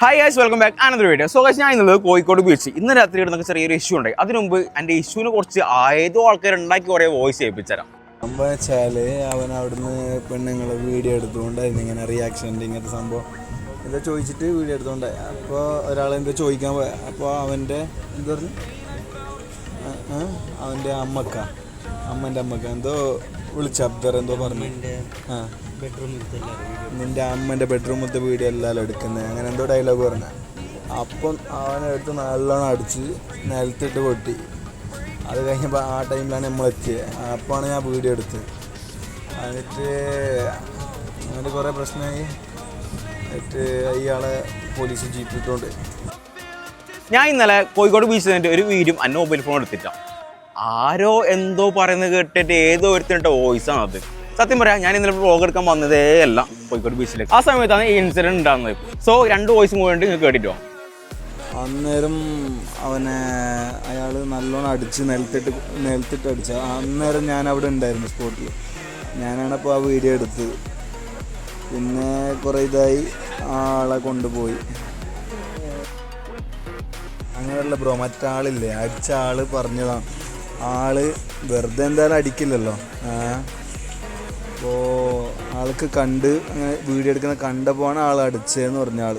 Hi guys welcome back Ananda video so guys ഞാൻ ഇന്നുള്ളത് Kozhikode beach ഇന്ന് രാത്രി നമുക്ക് ചെറിയൊരു ഇഷ്യൂ ഉണ്ട്. അതിനു മുമ്പ് എന്റെ ഇഷ്യൂവിനെ കുറച്ച് ഏതോ ആൾക്കാർ ഉണ്ടാക്കി കുറേ വോയിസ് ഏൽപ്പിച്ചുതരാം സംഭവം വെച്ചാൽ അവൻ അവിടുന്ന് പെണ്ണുങ്ങളെ വീഡിയോ എടുത്തുകൊണ്ടായിരുന്നു ഇങ്ങനെ റിയാക്ഷന്റെ ഇങ്ങനത്തെ സംഭവം എന്താ ചോദിച്ചിട്ട് വീഡിയോ എടുത്തുകൊണ്ടായി അപ്പോൾ ഒരാൾ എന്താ ചോദിക്കാൻ പോയ? അപ്പോൾ അവന്റെ എന്താ പറഞ്ഞു? അവന്റെ അമ്മക്ക. അമ്മന്റെ അമ്മക്ക. എന്തോ വിളിച്ച അബ്ദർ എന്തോ പറഞ്ഞു? ആ. നിന്റെ അമ്മന്റെ ബെഡ്റൂമിലത്തെ വീഡിയോ എല്ലാവരും എടുക്കുന്നത്. അങ്ങനെ എന്തോ ഡയലോഗ് പറഞ്ഞ. അപ്പം അവനെടുത്ത് നല്ലോണം അടിച്ച് നിലത്തിട്ട് പൊട്ടി. അത് കഴിഞ്ഞപ്പോൾ ആ ടൈമിലാണ് നമ്മൾ എത്തിയത് അപ്പാണ് ഞാൻ വീഡിയോ എടുത്തത്. എന്നിട്ട് അങ്ങനെ കുറേ പ്രശ്നമായി. എന്നിട്ട് ഇയാളെ പോലീസ് ജീപ്പിട്ടുണ്ട് ഞാൻ ഇന്നലെ കോഴിക്കോട് ബീച്ചിൽ നിന്നിട്ട് ഒരു വീഡിയോ അന്ന മൊബൈൽ ഫോൺ എടുത്തിട്ടാണ് ആരോ എന്തോ പറയുന്നത് കേട്ടിട്ട് ഏതോ ഒരുത്തിനിട്ട വോയിസ് ആണ് അത്. സത്യം പറയാം ഞാൻ ഇന്നലെ വ്ളോഗ് എടുക്കാൻ വന്നതേ അല്ല. കോഴിക്കോട് ബീച്ചിലേക്ക് ആ സമയത്താണ് ഈ ഇൻസിഡന്റ് ഉണ്ടാകുന്നത് സോ രണ്ട് വോയിസും കൂടി നിങ്ങൾക്ക് കേട്ടിട്ടോ? അന്നേരം അവനെ അയാൾ നല്ലോണം അടിച്ച് നിലത്തിട്ട് നിലത്തിട്ട് അടിച്ച. അന്നേരം ഞാൻ അവിടെ ഉണ്ടായിരുന്നു സ്പോട്ടിൽ ഞാനാണ് അപ്പോൾ ആ വീഡിയോ എടുത്തത് പിന്നെ കുറേ ഇതായി ആ ആളെ കൊണ്ടുപോയി. അങ്ങനെയുള്ള ബ്രോ മറ്റാളില്ലേ? അടിച്ച ആൾ പറഞ്ഞതാണ് ആൾ വെറുതെ എന്തായാലും അടിക്കില്ലല്ലോ. അപ്പോൾ ആൾക്ക് കണ്ട് അങ്ങനെ വീഡിയോ എടുക്കുന്ന കണ്ടപ്പോഴാണ് ആൾ അടിച്ചതെന്ന് പറഞ്ഞ ആൾ.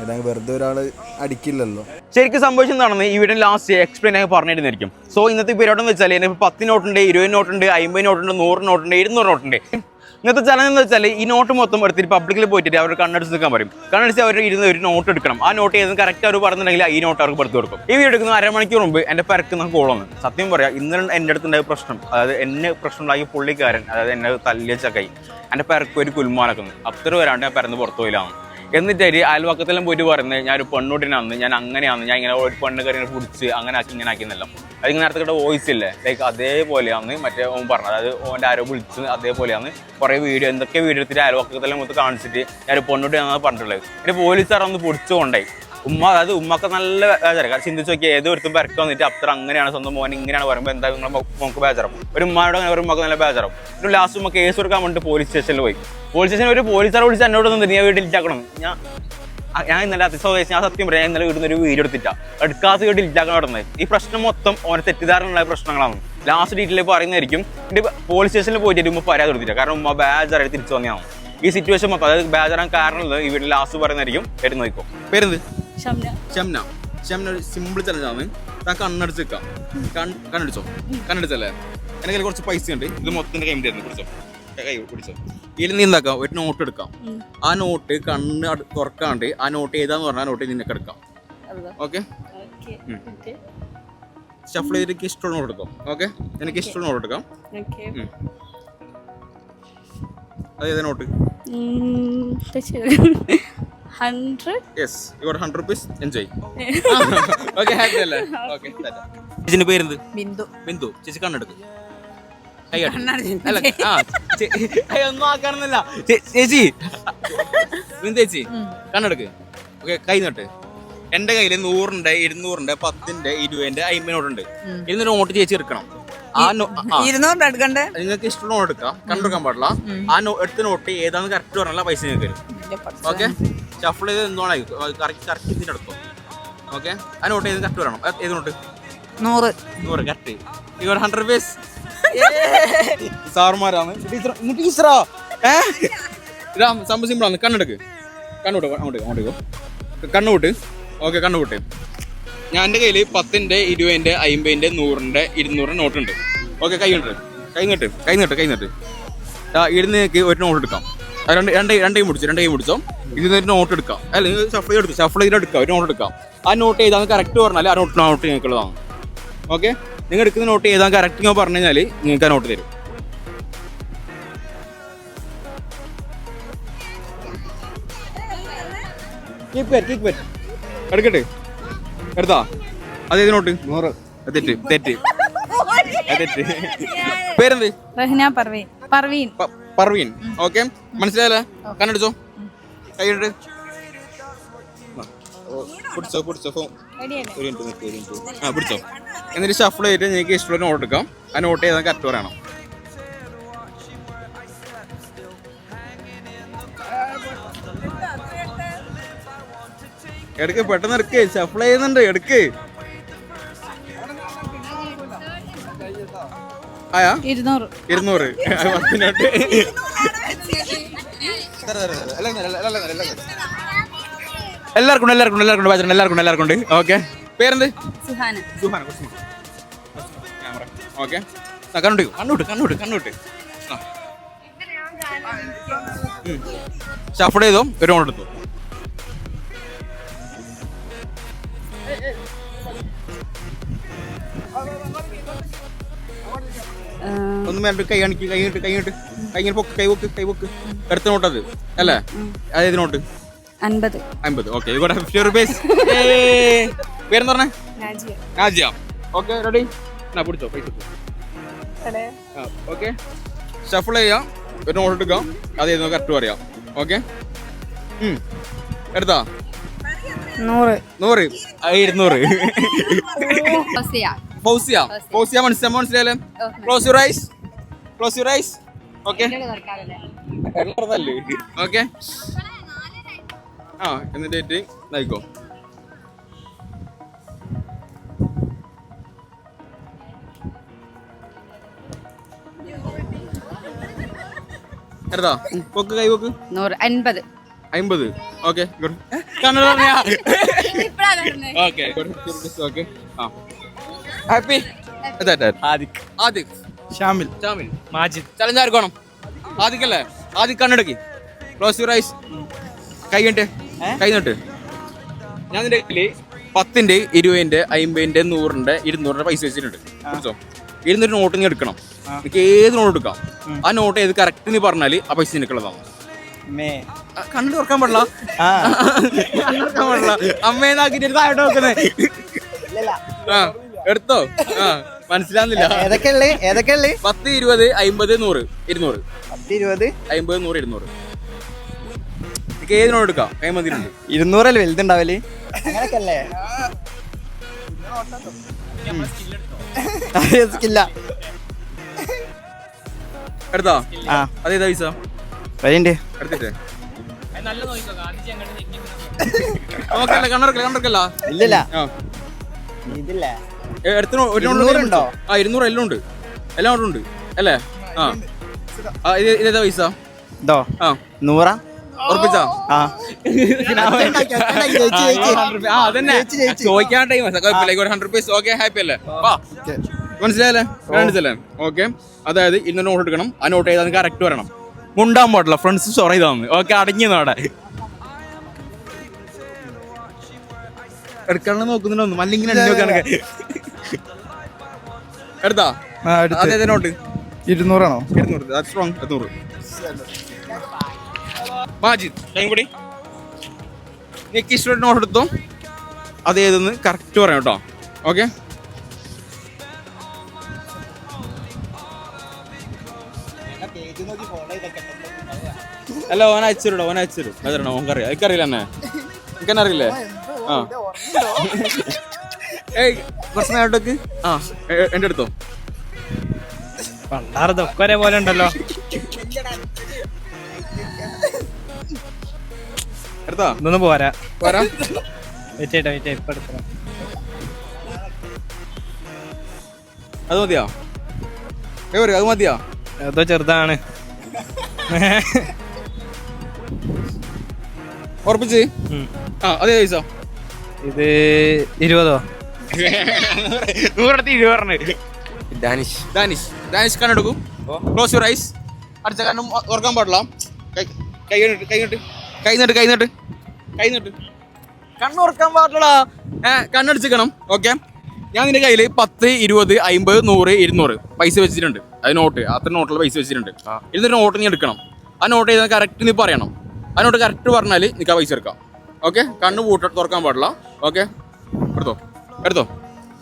അല്ലെങ്കിൽ വെറുതെ ഒരാൾ അടിക്കില്ലല്ലോ. ശരിക്കും സംഭവിച്ചതാണെന്ന് ഈ വീഡിയോ ലാസ്റ്റ് എക്സ്പ്ലെയിൻ ആയി പറഞ്ഞിരുന്നിരിക്കും സോ ഇന്നത്തെ പരിപാടി വെച്ചാൽ എന്റെ പത്ത് നോട്ടുണ്ട് ഇരുപത് നോട്ടുണ്ട് അമ്പത് നോട്ടുണ്ട് നൂറ് നോട്ടുണ്ട് ഇരുന്നൂറ് നോട്ടുണ്ട് ഇന്നത്തെ ചലനം എന്ന് വെച്ചാൽ ഈ നോട്ട് മൊത്തം എടുത്തിട്ട് പബ്ലിക്കിൽ പോയിട്ട് അവരുടെ കണ്ണടിച്ച് നിൽക്കാൻ പറയും. കണ്ണടിച്ച് അവർ ഇരുന്ന് ഒരു നോട്ട് എടുക്കണം. ആ നോട്ട് ഏതെങ്കിലും കറക്റ്റ് അവർ പറഞ്ഞിട്ടുണ്ടെങ്കിൽ ഈ നോട്ട് അവർക്ക് എടുത്ത് കൊടുക്കും. ഈ വീഡിയോ എടുക്കുന്ന അരമണിക്കൂർ മുമ്പ് എന്റെ പരക്കുന്ന കോളൊന്ന് സത്യം പറയാം ഇന്നലെ എന്റെ അടുത്തുണ്ടായ പ്രശ്നം അതായത് എന്നെ പ്രശ്നം ഉണ്ടാക്കിയ പുള്ളിക്കാരൻ അതായത് എന്നെ തല്ലിയ ചക്കായി എന്റെ പെരക്ക് ഒരു കുൽമാനക്കുന്നു അത്ര വരാണ്ട് ഞാൻ പരന്ന് പുറത്തു പോയില്ലാന്ന് എന്നിട്ട് അയൽവക്കത്തെല്ലാം പോയിട്ട് പറയുന്നത് ഞാൻ ഒരു പെണ്ണൂട്ടിനാന്ന് ഞാൻ അങ്ങനെയാണ് ഞാൻ ഇങ്ങനെ ഒരു പെണ്ണ് കറി പിടിച്ച് അങ്ങനെ ആക്കി ഇങ്ങനെ ആക്കിയെന്നല്ല. അതിങ്ങനെ നേരത്തെ വോയിസ് ഇല്ലേ? ലൈക്ക് അതേപോലെയാണ് മറ്റേ ഓൻ പറഞ്ഞത്. അതായത് ഓന്റെ ആരോ വിളിച്ച് അതേപോലെയാണ് കുറേ വീഡിയോ എന്തൊക്കെ വീഡിയോ എടുത്തിട്ട് അയൽവക്കത്തെല്ലാം മൊത്തം കാണിച്ചിട്ട് ഞാൻ ഒരു പെണ്ണൂട്ടിനാണെന്ന് പറഞ്ഞിട്ടുള്ളത്. എന്റെ പോലീസുകാർ ഒന്ന് പിടിച്ചു കൊണ്ടായി ഉമ്മ അതായത് ഉമ്മക്ക് നല്ല ബേജാറ് ചിന്തിച്ച് നോക്കിയാൽ ഏത് ഒരുത്തും വന്നിട്ട് അത്ര അങ്ങനെയാണ് സ്വന്തം മോൻ ഇങ്ങനെയാണ് പറയുമ്പോൾ എന്താ നിങ്ങളെ നമുക്ക് ബേജാറും ഒരു ഉമ്മയുടെ അങ്ങനെ ഒരു ഉമ്മക്ക് നല്ല ബേജാറും ഒരു ലാസ്റ്റ് ഉമ്മ കേസ് കൊടുക്കാൻ വേണ്ടി പോലീസ് സ്റ്റേഷനിൽ പോയി. പോലീസ് സ്റ്റേഷനിൽ ഒരു പോലീസുകാരെ വിളിച്ച് എന്നോട് നിന്ന് ഞാൻ വീട്ടിൽ ഇറ്റാക്കണം ഞാൻ ഞാൻ ഇന്നലെ അതിസ്വദേശം ഞാൻ സത്യം പറയാം ഇന്നലെ വീട്ടിൽ ഒരു വീഡിയോ എടുത്തിട്ടാ. എടുക്കാത്ത വീട്ടിൽ ഇല്ലാക്കാൻ നടന്നത് ഈ പ്രശ്നം മൊത്തം ഓനെ തെറ്റിദ്ധാരണയുള്ള പ്രശ്നങ്ങളാണ്. ലാസ്റ്റ് ഡീറ്റെയിൽ പറയുന്നതായിരിക്കും. എന്റെ പോലീസ് സ്റ്റേഷനിൽ പോയിട്ട് ഉമ്മ പരാതി കൊടുത്തില്ല കാരണം ഉമ്മ ബേജാറായിട്ട് തിരിച്ചു വന്നതാണ്. ഈ സിറ്റുവേഷൻ മൊത്തം അതായത് ബേജാറാൻ കാരണമുള്ളത് ഈ വീട്ടിൽ ലാസ്റ്റ് പറയുന്നതായിരിക്കും. എടുത്ത് നോക്കും പേരെന്ത്? ഷംന ഷംന ഒരു സിമ്പിൾ ചലഞ്ചാണ് താൻ കണ്ണടിച്ച് നിൽക്കാം കണ്ണടിച്ചോ? കണ്ണടിച്ചല്ലേ? എന്റെ കയ്യിൽ കുറച്ച് പൈസ ഉണ്ട്. ഇത് മൊത്തം കൈ തരുന്നു പിടിച്ചോ കൈ പിടിച്ചോ ഇതിൽ നീ എന്താക്കാം? ഒരു നോട്ട് എടുക്കാം. ആ നോട്ട് കണ്ണ് തുറക്കാണ്ട് ആ നോട്ട് ഏതാന്ന് പറഞ്ഞാൽ ആ നോട്ട് നിനക്ക് എടുക്കാം. ഓക്കെ ഷഫിൾ ചെയ്തിട്ട് ഇഷ്ടമുള്ള നോട്ട് എടുക്കാം. ഓക്കെ എനിക്ക് ഇഷ്ടമുള്ള നോട്ട് എടുക്കാം. അതേതാ. Note yes hundred rupees enjoy okay happy അല്ലേ? ഓക്കെ ചേച്ചിന്റെ പേരെന്ത്? ബിന്ദു. ബിന്ദു. ചേച്ചി കണ്ണെടുക്ക്. കൈ. അല്ല ആ ഒന്നും ആക്കാണെന്നല്ല ചേച്ചി. ബിന്ദു ചേച്ചി കണ്ണെടുക്ക്. ഓക്കെ കൈ നോട്ട്. എന്റെ കയ്യിൽ നൂറിന്റെ ഇരുന്നൂറിന്റെ പത്തിന്റെ ഇരുപതിന്റെ അമ്പത് നോട്ടുണ്ട് ഇരുന്ന് നോട്ട് ചേച്ചി എടുക്കണം. ആ ഇരുന്നൂറിന്റെ ഇരുന്നൂറ് എടുക്കണ്ടേ? നിങ്ങൾക്ക് ഇഷ്ടമുള്ള നോട്ട് എടുക്കാം. കണ്ടെടുക്കാൻ പാടില്ല. ആ എടുത്ത നോട്ട് ഏതാണെന്ന് കറക്റ്റ് പറഞ്ഞാൽ പൈസ നിങ്ങൾക്ക് ഓക്കെ ഷഫിൾ ചെയ്ത് എന്തോണോ കറക്റ്റ് എടുക്കും ഓക്കെ ആ നോട്ട് ഏത് കറക്റ്റ് വരണം ഏത് നോട്ട് നൂറ്. നൂറ് കറക്റ്റ് ഇവർ ഹൺഡ്രഡ് പേസ് സാറുമാരാണ്. ടീച്ചർ ടീച്ചറാ. ഏ? രാം സംഭവം സിമ്പിളാണ് കണ്ണെടുക്ക്. കണ്ണുവിട്ട് അങ്ങോട്ട് അങ്ങോട്ട് കണ്ണുവിട്ട്. ഓക്കെ കണ്ണുവിട്ട്. ഞാൻ എന്റെ കയ്യിൽ പത്തിന്റെ ഇരുപതിന്റെ അമ്പതിന്റെ നൂറിന്റെ ഇരുന്നൂറിന്റെ നോട്ടുണ്ട് ഓക്കെ കൈ ഉണ്ട് കൈ നീട്ട് കൈ നീട്ട് കൈ നീട്ട് ഇരുന്ന് ഒരു നോട്ട് എടുക്കാം. രണ്ട് രണ്ട് രണ്ട് കൈ മുടിച്ചു രണ്ട് കൈ മുടിച്ചോ ഇതിൽ നോട്ട് എടുക്കാം. അല്ലെങ്കിൽ ഷഫിൾ ചെയ്ത് എടുക്കും ഷഫിൾ ചെയ്ത് എടുക്കാം ഒരു നോട്ട് എടുക്കാം. ആ നോട്ട് ചെയ്താൽ കറക്റ്റ് പറഞ്ഞാൽ ആ നോട്ട് നോട്ട് നിങ്ങൾക്കുള്ളതാണ് ഓക്കെ നിങ്ങൾ എടുക്കുന്ന നോട്ട് ചെയ്താൽ കറക്റ്റ് ഞാൻ പറഞ്ഞു കഴിഞ്ഞാൽ നിങ്ങൾക്ക് ആ നോട്ട് തരും. എടുക്കട്ടെ? എടുത്താ? അതേത് നോട്ട് നൂറ്. തെറ്റ് തെറ്റ്. തെറ്റ്. പേരെന്ത്? റഹ്ന പർവീൻ. പർവീൻ. പർവീൻ. ഓക്കെ? മനസ്സിലായല്ലേ? കണ്ണടിച്ചോ. കൈയിട്ട് പിടിച്ചോ പിടിച്ചോ. ഫോൺ റെഡിയല്ലേ? ഒരു മിനിറ്റ് നിൽക്ക്, ഒരു മിനിറ്റ്. ആ പിടിച്ചോ. എന്നിട്ട് ഷഫിൾ ചെയ്തിട്ട് നിങ്ങൾക്ക് ഇഷ്ടമുള്ള നോട്ട് എടുക്കാം. ആ നോട്ട് ചെയ്താൽ കറക്റ്റ് പറയണം. എടുക്ക് പെട്ടെന്ന് എടുക്ക്. ഷഫിൾ ചെയ്യുന്നുണ്ട് എടുക്ക്. ഇരുന്നൂറ്. ഇരുന്നൂറ്. എല്ലാവർക്കും എല്ലാവർക്കും എല്ലാവർക്കും ഉണ്ട്, എല്ലാവർക്കും എല്ലാവർക്കും ഉണ്ട്. ഓക്കെ. പേരെന്ത്? സുഹാന. സുഹാന ക്യാമറ. ഓക്കെ. കണ്ണുട്ട്. കണ്ണുട്ട് കണ്ണുട്ട് കണ്ണുട്ട്. ഷഫിൾ ചെയ്തോ ഒരു റൗണ്ട് എടുത്തു. ഒന്ന് മേലോട്ട് കൈ കാണിക്ക് കൈ കിട്ട് കൈ കിട്ട് കൈ പൊക്ക് കൈ പൊക്ക് കൈ പൊക്ക്. എടുത്ത നോട്ടത് അല്ലേ അതായത് നോട്ട് അൻപത്. അൻപത്. ഓക്കെ ഇവിടെ ഫിഫ്റ്റി റുപ്പീസ് പേരെന്ന് പറഞ്ഞേ? നാജിയ ഓക്കെ റെഡി എന്നാ പിടിച്ചോ പൈസ ഓക്കെ. ഷഫിൾ ചെയ്യാം. ഒരു നോട്ട് എടുക്കാം. അത് ഏത് കറക്റ്റ് പറയാം. ഓക്കെ? എടുത്താ? നൂറ്. നൂറ്. ഇരുന്നൂറ്. ഫൗസിയ ഫൗസിയ മനസ്സിലാ മനസ്സിലായാലേ close your eyes close your eyes okay okay ആ എന്നിട്ട് നയിക്കോ പൊക്ക് കൈ പൊക്ക്. നൂറ് അൻപത്. അമ്പത് ഓക്കെ കണ്ണട പറഞ്ഞാ ഓക്കെ ഓക്കെ ആ. ഹാപ്പി ആദിക് ആദിക് ഷാമിൽ. ഷാമിൽ. മാജിദ്. ചലഞ്ച് ആർക്കാണോ? ആദിഖ് അല്ലേ ആദിക് കണ്ണടക്കി. ക്ലോസ് യുവർ ഐസ് കൈ കണ്ട് കൈ നട്ട്. ഞാൻ നിന്റെ കയ്യിൽ പത്തിന്റെ ഇരുപതിന്റെ അമ്പതിന്റെ നൂറിന്റെ ഇരുന്നൂറിന്റെ പൈസ വെച്ചിട്ടുണ്ട്. ഇരുന്നൂറ് നോട്ട് നീ എടുക്കണം. എനിക്ക് ഏത് നോട്ട് എടുക്കാം? ആ നോട്ട് ഏത് കറക്റ്റ് നീ പറഞ്ഞാൽ ആ പൈസ നിനക്കുള്ളതാണ് കണ്ണു തുറക്കാൻ പാടില്ല. ആ. കണ്ണ് തുറക്കാൻ പാടില്ല. അമ്മേന്നാക്കിട്ട് താഴോട്ട് നോക്കുന്നേ. ആ. എടുത്തോ? ആ മനസ്സിലാവുന്നില്ല. ഏതൊക്കെയുള്ളേ? ഏതൊക്കെയുള്ളേ? പത്ത് ഇരുപത് അമ്പത് നൂറ് ഇരുന്നൂറ്. പത്ത് ഇരുപത്. അമ്പത് നൂറ് ഇരുന്നൂറ്. എനിക്ക് ഏതിനോട് എടുക്കാം? കൈമതിയിലുണ്ട് ഇരുന്നൂറല്ലേ വലുതുണ്ടാവൽ? അങ്ങനൊക്കെയല്ലേ സ്കില്ല എടുത്തോ? ആ. അതേതാ പൈസ വരണ്ട്. എടുത്തിട്ട്. നോക്കല്ല കണ്ണറക്കല്ല കണ്ണറക്കല്ല ഇല്ലല്ല. ഇതില്ല. ഇരുന്നൂറുണ്ടോ? ആ ഇരുന്നൂറ് എല്ലാം ഉണ്ട്. എല്ലാം അവിടെ ഉണ്ട്. അല്ലേ? ആ. ആ ഇത് ഇതേതാ പൈസ? ഇതോ? ആ. നൂറാ? ഉറപ്പിച്ചാ? ആ. ആ അതന്നെ. ചോദിക്കാൻ ടൈം കുഴപ്പമില്ല. ഹൺഡ്രഡ് പീസ് ഓക്കെ ഹാപ്പി അല്ലേ? വാ. മനസ്സിലായല്ലേ? ഓക്കെ അതായത് ഇന്ന നോട്ട് എടുക്കണം. ആ നോട്ട് ചെയ്താൽ കറക്റ്റ് വരണം. മുണ്ടാൻ പാടില്ല. ഫ്രണ്ട്സ് സോറി ചെയ്താന്ന് ഓക്കെ അടങ്ങി നാടെ എടുക്കാനുള്ള നോക്കുന്നുണ്ടോ അല്ലെങ്കിൽ എടുത്താ? അതേ നോട്ട് ഇരുന്നൂറാണോ? ഇരുന്നൂറ്. കൂടി നിക്ക് ഇഷ്ടം നോട്ട് എടുത്തോ? അത് ഏതെന്ന് കറക്റ്റ് പറയാം കേട്ടോ. ഓക്കെ അല്ല ഓന അയച്ചിരുടോ? ഓന അയച്ചിരും. അതരണോ ഓൻക്കറിയാം. എനിക്കറിയില്ല എന്നെ. എനിക്കെന്നെ അറിയില്ലേ? ആ. ആ. അടുത്തോ? പണ്ടാറതൊക്കെ ഒരേപോലെ ഉണ്ടല്ലോ. എടുത്താ ഇതൊന്നും പോരാ. വരാം വെയിറ്റ് ചെയ്യട്ടെ വെയിറ്റ് ഇപ്പൊ എടുക്കണം. അത് മതിയോ? അത് മതിയോ? അതോ ചെറുതാണ്. ഉറപ്പിച്ച്? ആ അതേ പൈസ ഇത് ഇരുപതോ? നൂറെടുത്ത് ഇരുപത് ഡാനിഷ് ഡാനിഷ് ഡാനിഷ് കണ്ണെടുക്കും ക്ലോസ് യുവർ ഐസ് അടുത്ത കണ്ണും തുറക്കാൻ പാടില്ല. കൈ കൈ കണ്ടിട്ട് കൈ കണ്ടിട്ട് കൈ നട്ട് കൈ നട്ട് കൈ നട്ട് കണ്ണ് തുറക്കാൻ പാടില്ല കണ്ണടിച്ചിക്കണം ഓക്കെ. ഞാൻ നിന്റെ കയ്യിൽ പത്ത് ഇരുപത് അമ്പത് നൂറ് ഇരുന്നൂറ് പൈസ വെച്ചിട്ടുണ്ട്. അത് നോട്ട്. അത്ര നോട്ടിൽ പൈസ വെച്ചിട്ടുണ്ട്. ഇരുന്നൊരു നോട്ട് നീ എടുക്കണം. ആ നോട്ട് ചെയ്താൽ കറക്റ്റ് നീ പറയണം. ആ നോട്ട് കറക്റ്റ് പറഞ്ഞാൽ നിനക്ക് ആ പൈസ എടുക്കാം. ഓക്കെ? കണ്ണ് പൂട്ട തുറക്കാൻ പാടില്ല. ഓക്കെ? എടുത്തോ. എടുത്തോ?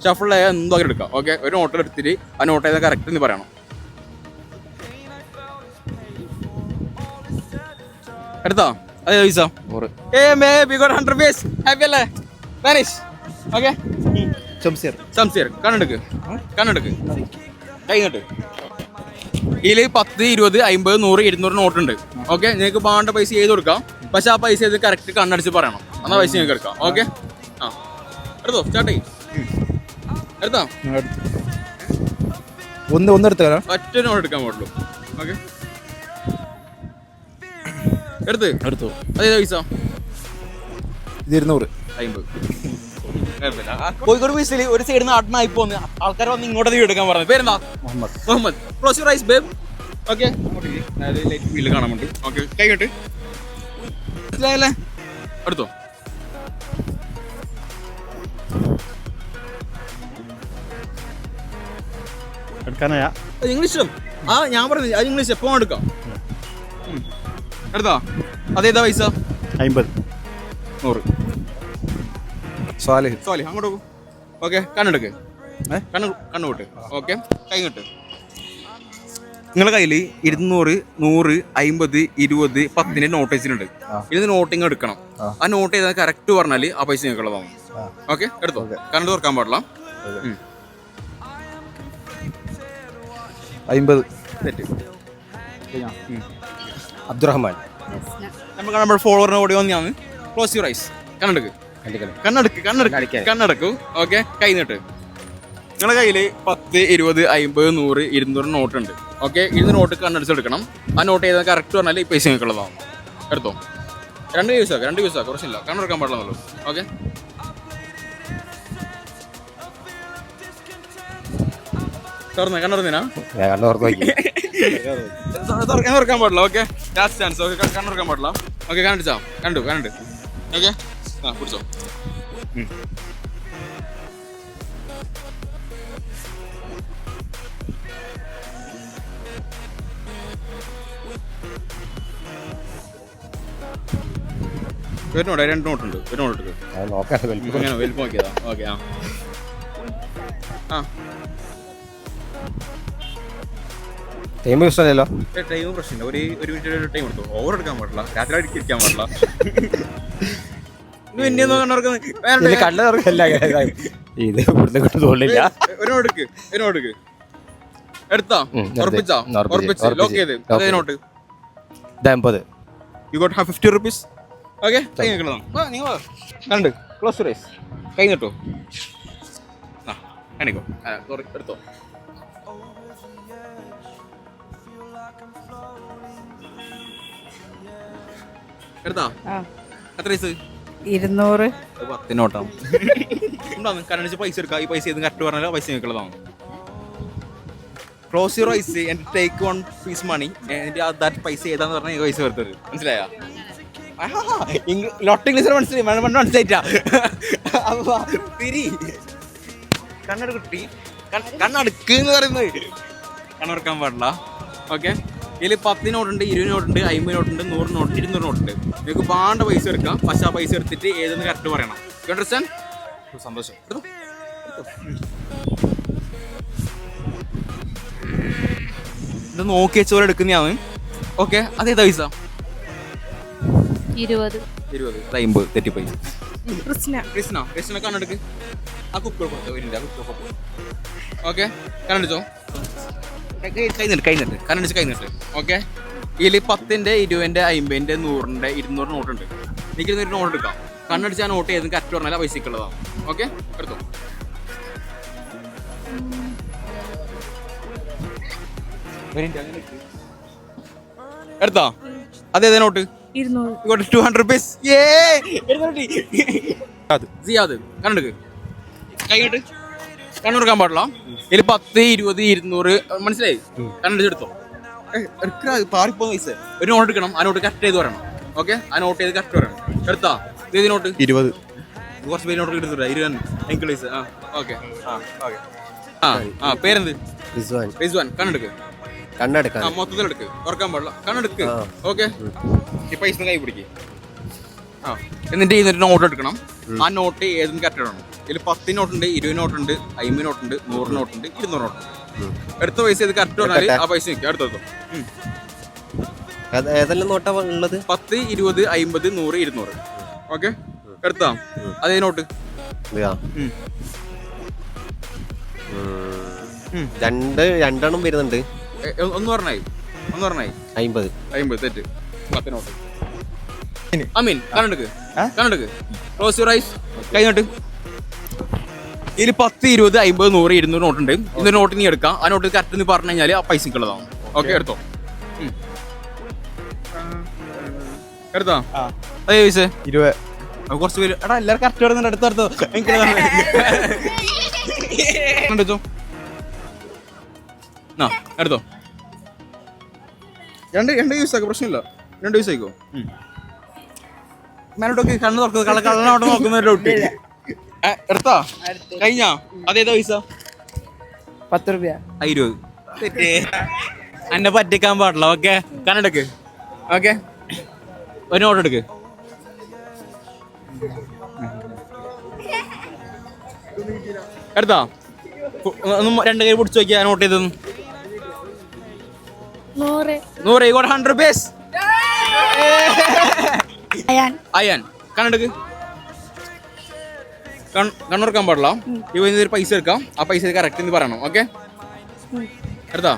ഷഫിളായ എന്തോ അങ്ങനെ എടുക്കാം. ഓക്കെ ഒരു നോട്ട് എടുത്തിട്ട് ആ നോട്ട് ചെയ്താൽ കറക്റ്റ് എന്ന് പറയണം. എടുത്തോ? അതെ പൈസ ഏ maybe got hundred piece happy അല്ലേ? വാനിഷ് ഓക്കെ ചംസീർ സംശയം കണ്ണെടുക്ക്. കണ്ണെടുക്ക്. കഴിഞ്ഞിട്ട് ഇതിൽ പത്ത് ഇരുപത് അമ്പത് നൂറ് ഇരുന്നൂറ് നോട്ടുണ്ട് ഓക്കെ നിങ്ങൾക്ക് പാണ്ട പൈസ ചെയ്ത് കൊടുക്കാം. പക്ഷെ ആ പൈസ ഇത് കറക്റ്റ് കണ്ണടിച്ച് പറയണം. എന്നാ പൈസ നിങ്ങൾക്ക് എടുക്കാം. ഓക്കെ ആ. എടുത്തോ സ്റ്റാർട്ട് ചെയ്യും. എടുത്തോ? ഒന്ന് ഒന്നെടുത്ത് ഒറ്റനോട് എടുക്കാൻ പാടുള്ളൂ. ഓക്കെ. എടുത്ത്. എടുത്തു. അതേതാ പൈസ? ഇത് ഇരുന്നൂറ് അമ്പത് കോഴിക്കോട് ബീച്ചിൽ ഒരു സൈഡിൽ നിന്ന് ആയി പോന്ന് ആൾക്കാർ വന്ന് ഇങ്ങോട്ട് വീട് എടുക്കാൻ പറഞ്ഞു പേരെന്താ? Muhammad. Muhammad. Close your eyes babe okay. Light വീട്ടിൽ കാണാൻ വേണ്ടി. ഓക്കെ. കൈ കെട്ട്. മനസ്സിലായല്ലേ? എടുത്തോ. എടുക്കാനാ അത് ഇംഗ്ലീഷ് ആ ഞാൻ പറഞ്ഞു അത് ഇംഗ്ലീഷ് എപ്പോൾ എടുക്കാം. എടുത്തോ? അതേതാ പൈസ? അമ്പത് നൂറ്. സ്വാലിഹ് സോലി അങ്ങോട്ട് പോകും ഓക്കെ കണ്ണെടുക്ക്. കണ്ണ് കണ്ണ് വിട്ട് ഓക്കെ കൈ കിട്ട് നിങ്ങളുടെ കയ്യിൽ ഇരുന്നൂറ് നൂറ് അമ്പത് ഇരുപത് പത്തിന്റെ നോട്ട് വെച്ചിട്ടുണ്ട് ഇത് നോട്ടിങ് എടുക്കണം. ആ. നോട്ട് ചെയ്താൽ കറക്റ്റ് പറഞ്ഞാൽ ആ പൈസ നിങ്ങൾക്കുള്ളതാണ് ഓക്കെ എടുത്തോ? കണ്ണ് തുറക്കാൻ പാടില്ല. അമ്പത് തെറ്റ്. അബ്ദുറഹ്മാൻ. നമുക്ക് നമ്മുടെ ഫോളോവറിന് ഓടി വന്നാണ് ക്ലോസ് യുവർ ഐസ് കണ്ണെടുക്ക്. കണ്ണെടുക്ക്. കണ്ണെടുക്ക് കണ്ണെടുക്കൂ. ഓക്കെ കൈ നീട്ട്. നിങ്ങളുടെ കയ്യിൽ പത്ത് ഇരുപത് അമ്പത് നൂറ് ഇരുന്നൂറ് നോട്ട് ഉണ്ട് ഓക്കെ ഇരുന്നൂറ് നോട്ട് കണ്ണടിച്ചെടുക്കണം. ആ നോട്ട് ചെയ്താൽ കറക്റ്റ് പറഞ്ഞാൽ ഈ പൈസ നിങ്ങൾക്കുള്ളതാണ്. എടുത്തോ? രണ്ട് യൂസ് രണ്ട് യൂസ് കുറച്ചില്ല. കണ്ണെടുക്കാൻ പാടില്ലെന്നുള്ളൂ ഓക്കെ തുറന്നേ? കണ്ണുറന്നിനാ? തുറക്കാൻ തുറക്കാൻ പാടില്ല ഓക്കെ ലാസ്റ്റ് ചാൻസ് ഓക്കെ കണ്ണുറക്കാൻ പാടില്ല. ഓക്കെ കണ്ടിച്ചാ കണ്ടു കണ്ടു. ഓക്കെ ആ പിടിച്ചോ. നോട്ട് രണ്ട് നോട്ടുണ്ട് ഒരു നോട്ട് എടുക്ക്. അങ്ങനെ വലിപ്പം നോക്കിയതാ. ഓക്കെ ആ. ആ. ടൈം ഇഷ്ടമല്ലല്ലോ ടൈം പ്രശ്നമില്ല. ഒരു ഒരു മിനിറ്റ് ടൈം എടുത്തു ഓവർ എടുക്കാൻ പാടില്ല. രാത്രി ഇരിക്കാൻ പാടില്ല. ഇത് ഇവിടുന്ന് കൊണ്ട് തോന്നില്ല. എടുത്താ. ഉറപ്പിച്ചാ? ഉറപ്പിച്ച്. ലോക്ക് ചെയ്ത്. അമ്പത് you got have fifty rupees okay കൈ നിൽക്കണം നിങ്ങൾ കണ്ട് ക്ലോസ് റൈസ് കൈ നിട്ടോ. ആ കാണിക്കോ ആ, എടുത്തോ. എടുത്താ? എത്ര പൈസ? ഇരുന്നൂറ്. പത്തിനോട്ടാണ് ഉണ്ടാവും കരണിച്ച് പൈസ എടുക്കാം. ഈ പൈസ ഏതും കറക്റ്റ് പറഞ്ഞാൽ പൈസ നിൽക്കുന്നതാണ് close your eyes and take one piece money that പൈസ ഏതാന്ന് പറഞ്ഞാൽ പൈസ വരുത്തത് മനസ്സിലായ? ലോട്ട് ഇംഗ്ലീഷ് മനസ്സിലായി. മണ്ണ് മനസ്സിലായിട്ടാ. അപ്പൊ തിരി. കണ്ണെടുക്കുട്ടി കണ്ണടുക്ക് എന്ന് പറയുന്നത്. കണ്ണടക്കാൻ പാടില്ല. ഓക്കെ. ഇതിൽ പത്ത് നോട്ടുണ്ട് ഇരുപത് നോട്ടുണ്ട് അമ്പത് നോട്ടുണ്ട് നൂറ് നോട്ട് ഇരുന്നൂറ് നോട്ടുണ്ട്. നിങ്ങൾക്ക് പാണ്ട പൈസ എടുക്കാം. പക്ഷെ ആ പൈസ എടുത്തിട്ട് ഏതെന്ന് കറക്റ്റ് പറയണം. അണ്ടർസ്റ്റാൻഡ് സന്തോഷം. ഇത് നോക്കി വെച്ചോലെ എടുക്കുന്നതാണ് ഓക്കെ അതേതാ പൈസ? ഇരുപത്. ഇരുപത്. അമ്പത് തെറ്റിപ്പോയി. പ്രശ്ന കൃഷ്ണ കൃഷ്ണ കണ്ണെടുക്ക് ആ കുപ്പിൾ കൊടുത്തോ ഓക്കെ കണ്ണടിച്ചോ കൈ നിട്ട് കൈ നിട്ട് കണ്ണടിച്ച് കൈ നിട്ട് ഓക്കെ ഇതിൽ പത്തിന്റെ ഇരുപതിന്റെ അമ്പതിന്റെ നൂറിന്റെ ഇരുന്നൂറ് നോട്ടുണ്ട്. എനിക്ക് ഇരുന്നൂറ് നോട്ട് എടുക്കാം. കണ്ണടിച്ച് ആ നോട്ട് ചെയ്ത് കറക്റ്റ് പറഞ്ഞാൽ പൈസക്കുള്ളതാണ് ഓക്കെ എടുത്തോ. എടുത്തോ? അതെ നോട്ട്? ഇരുന്നൂറ്. ടു ഹൺഡ്രഡ് റുപ്പീസ് സിയാദ് കണ്ണെടുക്ക് കൈയിട്ട് കണ്ണെടുക്കാൻ പാടില്ല. ഇതിൽ പത്ത് ഇരുപത് ഇരുന്നൂറ് മനസ്സിലായി? കണ്ണെടുത്തെടുത്തോ പാറിപ്പോ പൈസ ഒരു നോട്ട് എടുക്കണം ആ നോട്ട് കറക്റ്റ് ചെയ്ത് വരണം ഓക്കെ ആ നോട്ട് ചെയ്ത് കറക്റ്റ് വരണം എടുത്താ? ഇത് നോട്ട് ഇരുപത്. കുറച്ച് പേര് നോട്ട് എടുത്തിട്ടാ ഇരുപത് എനിക്ക് പൈസ ആ ഓക്കെ ആ ഓക്കെ ആ ആ പേരെന്ത്? റിസ്വാൻ. റിസ്വാൻ കണ്ണെടുക്ക്. കണ്ണെടുക്ക ആ മൊത്തത്തിൽ എടുക്ക്. ഉറക്കാൻ പാടില്ല. കണ്ണെടുക്ക്. ഓക്കെ ഈ പൈസ കൈ പിടിക്ക്. ആ എന്നിട്ട് ഇതിന്റെ നോട്ട് എടുക്കണം. ആ നോട്ട് ഏതും കറക്റ്റ് ഇടണം? ഇതിൽ പത്ത് നോട്ടുണ്ട് ഇരുപത് നോട്ടുണ്ട് അമ്പത് നോട്ടുണ്ട് നൂറ് നോട്ടുണ്ട് ഇരുന്നൂറ് നോട്ടുണ്ട്. എടുത്ത പൈസ ഇത് കറക്റ്റ് പറഞ്ഞാൽ ആ പൈസ നിൽക്കും അടുത്തോ ഏതെല്ലാം നോട്ടാ ഉള്ളത്? പത്ത് ഇരുപത് അമ്പത് നൂറ് ഇരുന്നൂറ്. ഓക്കെ? എടുത്താ? അതേ നോട്ട്. രണ്ട് രണ്ടെണ്ണം വരുന്നുണ്ട്. ഒന്ന് പറഞ്ഞായി. ഒന്ന് പറഞ്ഞായി. അമ്പത് അമ്പത് തെറ്റ്. പത്ത് നോട്ട്. അമീൻ. കണ്ണെടുക്ക്. കണ്ണെടുക്ക്. ക്ലോസ് യുവർ ഐസ് കൈ നോട്ട്. ഇതിൽ പത്ത് ഇരുപത് അമ്പത് നൂറ് ഇരുന്നൂറ് നോട്ടുണ്ട്. ഇന്നൊരു നോട്ട് നീ എടുക്കാം. ആ നോട്ട് കറക്റ്റ് എന്ന് പറഞ്ഞു കഴിഞ്ഞാൽ ആ പൈസക്കുള്ളതാണ് ഓക്കെ എടുത്തോ. എടുത്തോ? അതെ പൈസ ഇരുപത്. കുറച്ച് പേര് എടാ എല്ലാവരും കറക്റ്റ് വരുന്നുണ്ട് അടുത്തടുത്തോ എനിക്ക് എടുത്തോ? ആ എടുത്തോ? രണ്ട് രണ്ട് യൂസ് ആക്കോ പ്രശ്നമില്ല. രണ്ട് യൂസ് ആയിക്കോ? മേലോട്ടൊക്കെ കണ്ണ് തുറക്കുന്നത് കള്ള കള്ളനോട്ട് നോക്കുന്നവരോട്ട് എടുത്താ? കഴിഞ്ഞാ? അതേതാ പൈസ? പത്ത് രൂപ ആ, ഇരുപത് എന്നെ പറ്റിക്കാൻ പാടില്ല ഓക്കെ? കണ്ണെടുക്ക് ഓക്കെ? ഒരു നോട്ട് എടുക്ക്. എടുത്താ? രണ്ട് കൈ പിടിച്ച് നോക്കിയാ നോട്ട് ചെയ്തൊന്നും നൂറ്. Hundred rupees Ayaan. അയാൻ. കണ്ണെടുക്ക് കൺ കണ്ണുറക്കാൻ പാടില്ല. ഇവ പൈസ എടുക്കാം. ആ പൈസ കറക്റ്റ് എന്ന് പറയണം. ഓക്കെ എടുത്താ?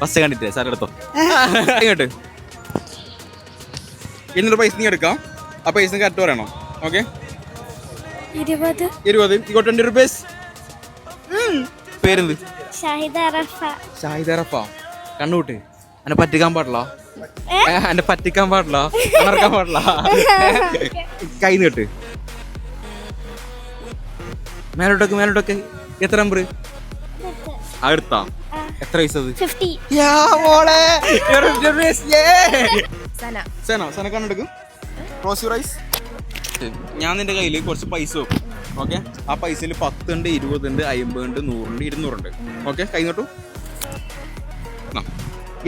ഫസ്റ്റ് കണ്ടിട്ടേ സാർ എടുത്തോ? ഇങ്ങോട്ട്. ഇരുന്നൂറ് പൈസ നീ എടുക്കാം. ആ പൈസ കറക്റ്റ് പറയണം. ഓക്കെ ഇരുപത്. ഇരുപത്. ഇങ്ങോട്ട് ട്വന്റി റുപ്പീസ് പേരെന്ത്? ഷാഹിദ റഫ കണ്ണുകൂട്ട്. എന്നെ പറ്റിക്കാൻ പാടില്ല. എന്നെ പറ്റിക്കാൻ പാടില്ല. കണ്ണറക്കാൻ പാടില്ല. കൈ നീട്ട്. മേലോട്ടൊക്കെ മേലോട്ടൊക്കെ. എത്ര നമ്പർ അടുത്താ. എത്ര വയസ്സത് സന. സേന കണ്ണെടുക്കും ക്ലോസ് ഞാൻ നിന്റെ കയ്യിൽ കുറച്ച് പൈസ വെക്കും. ഓക്കെ ആ പൈസയിൽ പത്തുണ്ട് ഇരുപതുണ്ട് അമ്പതുണ്ട് നൂറുണ്ട് ഇരുന്നൂറുണ്ട്. ഓക്കെ കൈ നോട്ടു.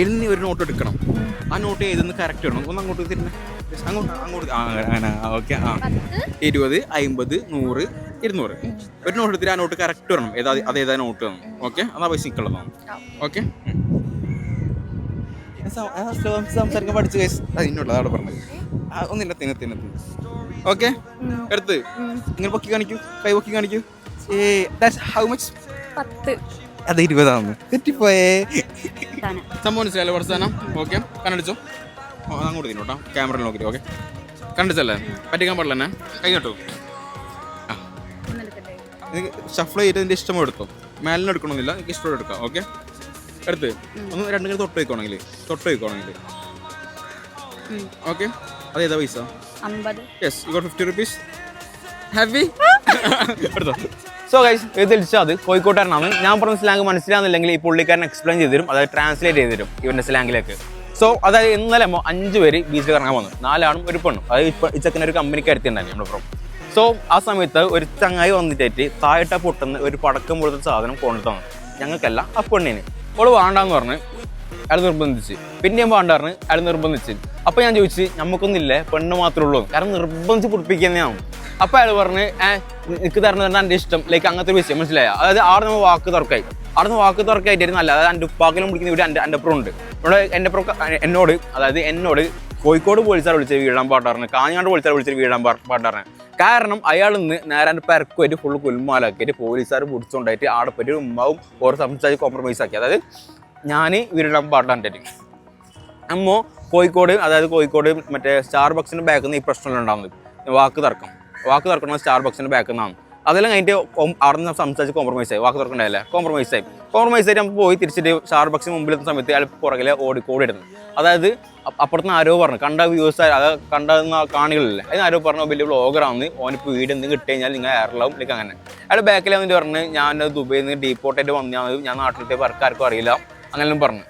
ഇരുന്ന് ഒരു നോട്ട് എടുക്കണം. ആ നോട്ട് ഏതെന്ന് കറക്റ്റ് ഇടണം. ഒന്ന് അങ്ങോട്ട് തിരിഞ്ഞ. അങ്ങോട്ട് അങ്ങോട്ട്. അങ്ങനെ ഓക്കെ ആ ഇരുപത് അമ്പത് നൂറ് ഇരുന്നൂറ്. ഒരു നോട്ട് എടുത്തിട്ട് ആ നോട്ട് കറക്റ്റ് വരണം. ഏതാ അതേതാ നോട്ട് വേണം ഓക്കെ അതാ പൈസ നിൽക്കുള്ളതാണ് ഓക്കെ സംസാരിക്കാൻ പഠിച്ചു അതിനുള്ള അവിടെ പറഞ്ഞത്. ഒന്നില്ല തിന്ന തിന്ന ഓക്കെ എടുത്ത്. ഇങ്ങനെ പൊക്കി കാണിക്കൂ. കൈ പൊക്കി കാണിക്കൂ. ഏ ഹൗ മച്ച് പത്ത്. അത് ഇരുപതാന്ന്. തെറ്റിപ്പോയേ. സംഭവം മനസ്സിലായല്ലോ വർഷാനം ഓക്കെ കണ്ണടിച്ചോ. അങ്ങോട്ട് തിന്നോട്ടോ. ക്യാമറ നോക്കിയിട്ട് ഓക്കെ കണ്ടിച്ചല്ലേ പറ്റിക്കാൻ പാടില്ല എന്നെ. കൈ കേട്ടോ ഷഫ്ല ചെയ്തിട്ട് നിന്റെ ഇഷ്ടം എടുത്തോ മേലിന് എടുക്കണമെന്നില്ല എനിക്ക് ഇഷ്ടം എടുക്കാം ഓക്കെ എടുത്ത് ഒന്ന് രണ്ടും കൂടി തൊട്ട് വയ്ക്കണമെങ്കിൽ തൊട്ട് വയ്ക്കണമെങ്കിൽ ഓക്കെ അത് ഏതാ പൈസ? Yes you got fifty rupees happy എടുത്തോ. സോ ഗൈസ് ഇത് അത് കോഴിക്കോട്ടുകാരനാണ്. ഞാൻ പറഞ്ഞ സ്ലാങ് മനസ്സിലാകുന്നില്ലെങ്കിൽ ഈ പുള്ളിക്കാരൻ എക്സ്പ്ലെയിൻ ചെയ്ത് തരും അതായത് ട്രാൻസ്ലേറ്റ് ചെയ്ത് തരും ഇവന്റെ സ്ലാങ്ങിലേക്ക് സോ അതായത് ഇന്നലെ അഞ്ച് പേര് ബീച്ചിൽ കറങ്ങാൻ വന്നു. നാലാണും ഒരു പെണ്ണും. അതായത് ഇപ്പം ഈ ചെക്കൻ ഒരു കമ്പനിക്ക് അടുത്തുണ്ടായിരുന്നു നമ്മളിപ്പം സോ ആ സമയത്ത് ഒരു ചങ്ങായി വന്നിട്ടേറ്റ് താഴെ പൊട്ടുന്ന ഒരു പടക്കം പോലത്തെ സാധനം കൊണ്ടുതന്നു ഞങ്ങൾക്കല്ല ആ പെണ്ണിന്. അവൾ വേണ്ടാന്ന് പറഞ്ഞ് അയാൾ നിർബന്ധിച്ച്. പിന്നെയും വേണ്ട പറഞ്ഞ് അയാൾ നിർബന്ധിച്ച്. അപ്പൊ ഞാൻ ചോദിച്ചു നമുക്കൊന്നില്ലേ പെണ്ണ് മാത്രമേ ഉള്ളൂ. കാരണം നിർബന്ധിച്ച് പൊടിപ്പിക്കുന്നതാണ് അപ്പൊ അയാൾ പറഞ്ഞ് ഏഹ് നിനക്ക് തരണം തന്നെ എന്റെ ഇഷ്ടം. ലൈക്ക് അങ്ങനത്തെ ഒരു വിഷയം മനസ്സിലായ? അതായത് ആടെ നമ്മൾ വാക്ക് തുറക്കായി അവിടെ നിന്ന് വാക്ക് തുറക്കായിട്ടായിരുന്നു നല്ല അതായത് എന്റെ ഉപ്പാക്കിലും പിടിക്കുന്ന ഇവിടെ എന്റെ എന്റെ അപ്പുറം ഉണ്ട്. ഇവിടെ എന്റെ അപ്പുറം എന്നോട് അതായത് എന്നോട് കോഴിക്കോട് പോലീസാർ വിളിച്ചത് വീഴാൻ പാട്ടാറിന് കാഞ്ഞങ്ങാട് പോലീസാർ വിളിച്ചത് വീഴാൻ പാട്ടാറിന് കാരണം അയാൾ ഇന്ന് നേരം പരക്കുമായിട്ട് ഫുള്ള് കുൽമാലാക്കിയിട്ട് പോലീസുകാർ പിടിച്ചുകൊണ്ടായിട്ട് ആടെ പറ്റി ഉമ്മാവും ഓരോ സംസാരിച്ച് കോംപ്രമൈസ് ആക്കി. അതായത് ഞാൻ വീഴാൻ പാട്ടാന്റെ അമ്മോ കോഴിക്കോട് അതായത് കോഴിക്കോട് മറ്റേ സ്റ്റാർ ബക്സിന്റെ ബാക്കിൽ നിന്ന് ഈ പ്രശ്നങ്ങൾ ഉണ്ടാകുന്നത് വാക്ക് തർക്കം. വാക്ക് തർക്കണം സ്റ്റാർ ബക്സിന്റെ ബാക്കിൽ നിന്നാണ് അതെല്ലാം കൊം- അവിടെ നിന്ന് സംസാരിച്ച് കോംപ്രമൈസ് ആയി. വാക്ക് തർക്കണ്ടായില്ലേ കോംപ്രമൈസ് ആയി. കോംപ്രമൈസ് ആയിട്ട് നമുക്ക് പോയി തിരിച്ചിട്ട് സ്റ്റാർ ബക്സിന് മുമ്പിലെത്തുന്ന സമയത്ത് അയാൾ പുറകിലെ ഓടി ഓടിയിടുന്നു അതായത് അപ്പ- അപ്പുറത്തുനിന്ന് ആരോ പറഞ്ഞു. കണ്ട വ്യൂസ് അത് കണ്ടുന്ന കാണികളില്ലേ? അതിന് ആരോ പറഞ്ഞു വലിയ ബ്ലോഗറാണ് ഓനിപ്പോൾ വീട് എന്തെങ്കിലും കിട്ടി കഴിഞ്ഞാൽ നിങ്ങൾ എയർലാവും ലൈക്ക് അങ്ങനെ. അയാൾ ബാക്കിൽ വന്നിട്ട് പറഞ്ഞ് ഞാൻ ദുബൈയിൽ നിന്ന് ഡീപ്പോർട്ടായിട്ട് വന്നാൽ ഞാൻ നാട്ടിലത്തെ വർക്ക് ആർക്കും അറിയില്ല. അങ്ങനെ പറഞ്ഞു.